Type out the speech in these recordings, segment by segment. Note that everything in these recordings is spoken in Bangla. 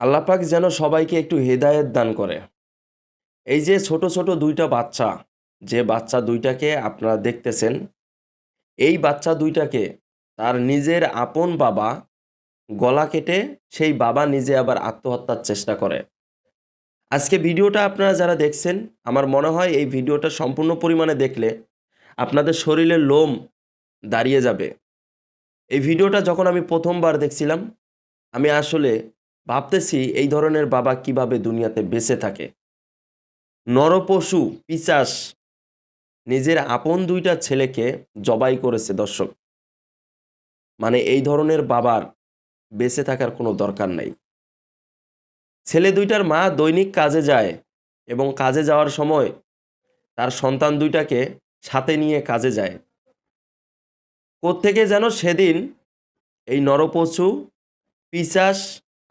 আল্লাপাক যেন সবাইকে একটু হেদায়েত দান করে। এই যে ছোট ছোট দুইটা বাচ্চা, যে বাচ্চা দুইটাকে আপনারা দেখতেছেন, এই বাচ্চা দুইটাকে তার নিজের আপন বাবা গলা কেটে সেই বাবা নিজে আবার আত্মহত্যার চেষ্টা করে। আজকে ভিডিওটা আপনারা যারা দেখছেন, আমার মনে হয় এই ভিডিওটা সম্পূর্ণ পরিমাণে দেখলে আপনাদের শরীরের লোম দাঁড়িয়ে যাবে। এই ভিডিওটা যখন আমি প্রথমবার দেখছিলাম, আমি আসলে ভাবতেছি এই ধরনের বাবা কীভাবে দুনিয়াতে বেঁচে থাকে। নরপশু পিচাস নিজের আপন দুইটা ছেলেকে জবাই করেছে দর্শক। মানে এই ধরনের বাবার বেঁচে থাকার কোনো দরকার নাই। ছেলে দুইটার মা দৈনিক কাজে যায় এবং কাজে যাওয়ার সময় তার সন্তান দুইটাকে সাথে নিয়ে কাজে যায়। কোত্থেকে যেন সেদিন এই নরপশু পিচাস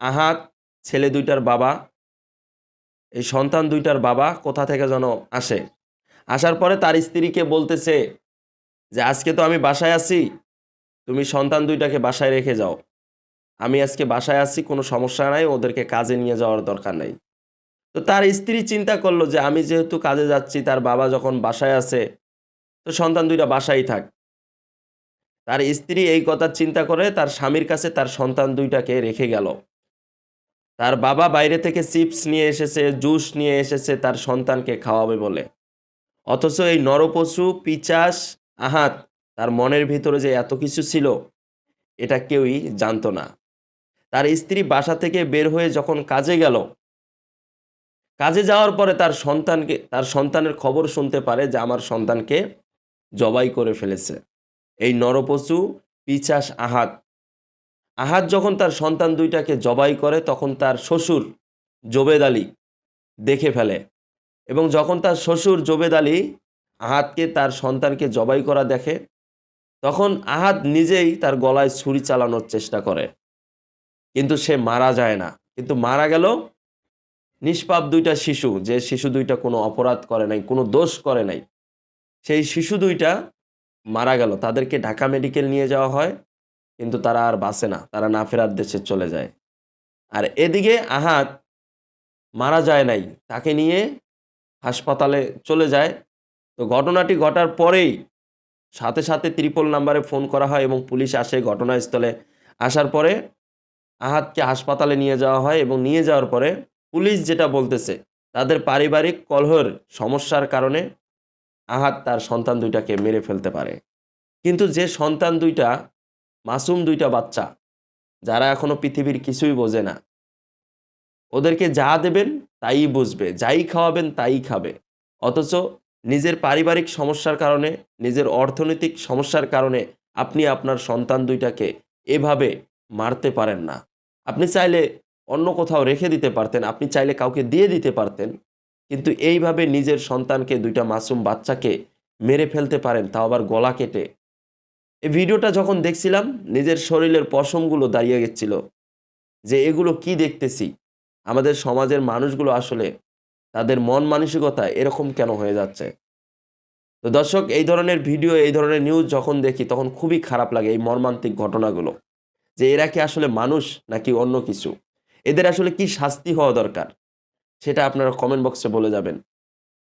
আহাত, ছেলে দুইটার বাবা, এই সন্তান দুইটার বাবা কোথা থেকে যেন আসে? আসার পরে তার স্ত্রীকে বলতেছে যে, আজকে তো আমি বাসায় আছি, তুমি সন্তান দুইটাকে বাসায় রেখে যাও। আমি আজকে বাসায় আছি, কোনো সমস্যা নাই, ওদেরকে কাজে নিয়ে যাওয়ার দরকার নাই। তো তার স্ত্রী চিন্তা করল যে, আমি যেহেতু কাজে যাচ্ছি, তার বাবা যখন বাসায় আছে, তো সন্তান দুইটা বাসায় থাক। তার স্ত্রী এই কথা চিন্তা করে তার স্বামীর কাছে তার সন্তান দুইটাকে রেখে গেল। তার বাবা বাইরে থেকে চিপস নিয়ে এসেছে, জুস নিয়ে এসেছে, তার সন্তানকে খাওয়াবে বলে। অথচ এই নরপশু, পিচাস, আহাত, তার মনের ভিতরে যে এত কিছু ছিল, এটা কেউই জানতো না। তার স্ত্রী বাসা থেকে বের হয়ে যখন কাজে গেল, কাজে যাওয়ার পরে তার সন্তানকে, তার সন্তানের খবর শুনতে পারে যে আমার সন্তানকে জবাই করে ফেলেছে। এই নরপশু, পিচাস, আহাত আহাত যখন তার সন্তান দুইটাকে জবাই করে, তখন তার শ্বশুর জোবেদ আলী দেখে ফেলে। এবং যখন তার শ্বশুর জোবেদ আলী আহাতকে তার সন্তানকে জবাই করা দেখে, তখন আহাত নিজেই তার গলায় ছুরি চালানোর চেষ্টা করে। কিন্তু সে মারা যায় না। কিন্তু মারা গেল নিষ্পাপ দুইটা শিশু, যে শিশু দুইটা কোনো অপরাধ করে নাই, কোনো দোষ করে নাই। সেই শিশু দুইটা মারা গেল। তাদেরকে ঢাকা মেডিকেল নিয়ে যাওয়া হয়। কিন্তু তারা আর বাঁচে না, তারা না ফেরার দেশে চলে যায়। আর এদিকে আহাত মারা যায় নাই, তাকে নিয়ে হাসপাতালে চলে যায়। তো ঘটনাটি ঘটার পরেই সাথে সাথে ত্রিপল নাম্বারে ফোন করা হয় এবং পুলিশ আসে ঘটনাস্থলে। আসার পরে আহাতকে হাসপাতালে নিয়ে যাওয়া হয় এবং নিয়ে যাওয়ার পরে পুলিশ যেটা বলতেছে, তাদের পারিবারিক কলহর সমস্যার কারণে আহাত তার সন্তান দুইটাকে মেরে ফেলতে পারে। কিন্তু যে সন্তান দুইটা মাসুম দুইটা বাচ্চা, যারা এখনও পৃথিবীর কিছুই বোঝে না। ওদেরকে যা দেবেন তাই বুঝবে, যাই খাওয়াবেন তাই খাবে। অথচ নিজের পারিবারিক সমস্যার কারণে, নিজের অর্থনৈতিক সমস্যার কারণে আপনি আপনার সন্তান দুইটাকে এভাবে মারতে পারেন না। আপনি চাইলে অন্য কোথাও রেখে দিতে পারতেন, আপনি চাইলে কাউকে দিয়ে দিতে পারতেন, কিন্তু এইভাবে নিজের সন্তানকে দুইটা মাসুম বাচ্চাকে মেরে ফেলতে পারেন, তাও আবার গলা কেটে এই ভিডিওটা যখন দেখছিলাম, নিজের শরীরের পশমগুলো দাঁড়িয়ে গেছিল যে এগুলো কি দেখতেছি? আমাদের সমাজের মানুষগুলো আসলে তাদের মন মানসিকতা এরকম কেন হয়ে যাচ্ছে? তো দর্শক, এই ধরনের ভিডিও, এই ধরনের নিউজ যখন দেখি, তখন খুবই খারাপ লাগে এই মর্মান্তিক ঘটনাগুলো। যে এরা কি আসলে মানুষ নাকি অন্য কিছু? এদের আসলে কি শাস্তি হওয়া দরকার? সেটা আপনারা কমেন্ট বক্সে বলে যাবেন।